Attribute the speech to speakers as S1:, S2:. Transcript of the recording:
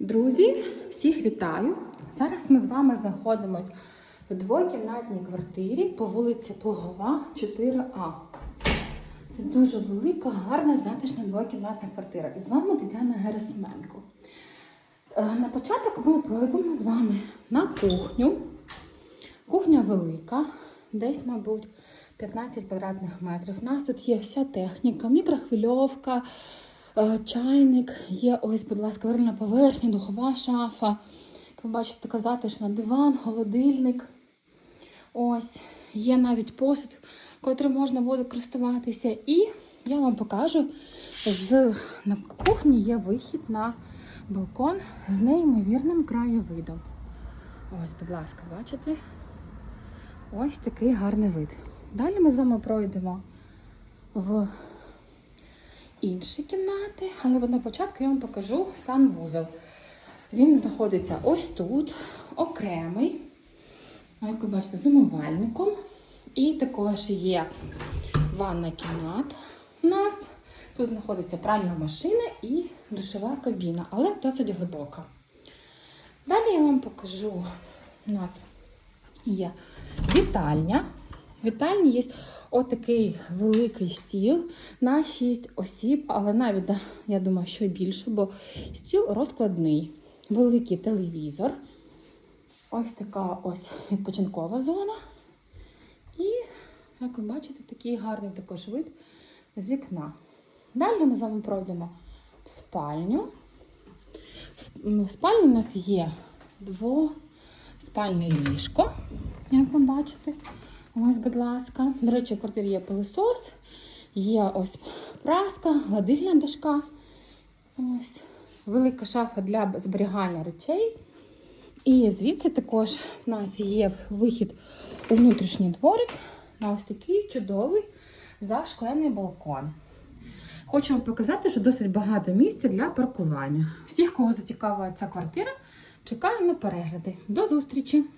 S1: Друзі, всіх вітаю! Зараз ми з вами знаходимось в двокімнатній квартирі по вулиці Плугова, 4А. Це дуже велика, гарна, затишна двокімнатна квартира. І з вами Тетяна Герасименко. Е, На початок ми пройдемо з вами на кухню. Кухня велика, десь, мабуть, 15 квадратних метрів. У нас тут є вся техніка, мікрохвильовка, чайник, є ось, будь ласка, варильна поверхня, духова шафа. Як ви бачите, така затишна диван, холодильник. Ось, є навіть посуд, котрим можна буде користуватися. І я вам покажу, з на кухні є вихід на балкон з неймовірним краєвидом. Ось, будь ласка, бачите? Ось такий гарний вид. Далі ми з вами пройдемо в інші кімнати, але на початку я вам покажу сам вузол. Він знаходиться ось тут, окремий, як ви бачите, з умивальником. І також є ванна кімната у нас. Тут знаходиться пральна машина і душова кабіна, але досить глибока. Далі я вам покажу у нас є вітальня. Вітальні є отакий великий стіл на 6 осіб, але навіть, я думаю, що більше, бо стіл розкладний. Великий телевізор. Ось така ось відпочинкова зона. І, як ви бачите, такий гарний також вид з вікна. Далі ми з вами пройдемо в спальню. В сп- В спальні у нас є двоспальне ліжко, як ви бачите. Ось, будь ласка. До речі, в квартирі є пилосос, є ось праска, гладильна дошка. Ось велика шафа для зберігання речей. І звідси також в нас є вихід у внутрішній дворик на ось такий чудовий зашклений балкон. Хочу вам показати, що досить багато місця для паркування. Всіх, кого зацікавила ця квартира, чекаю на перегляди. До зустрічі!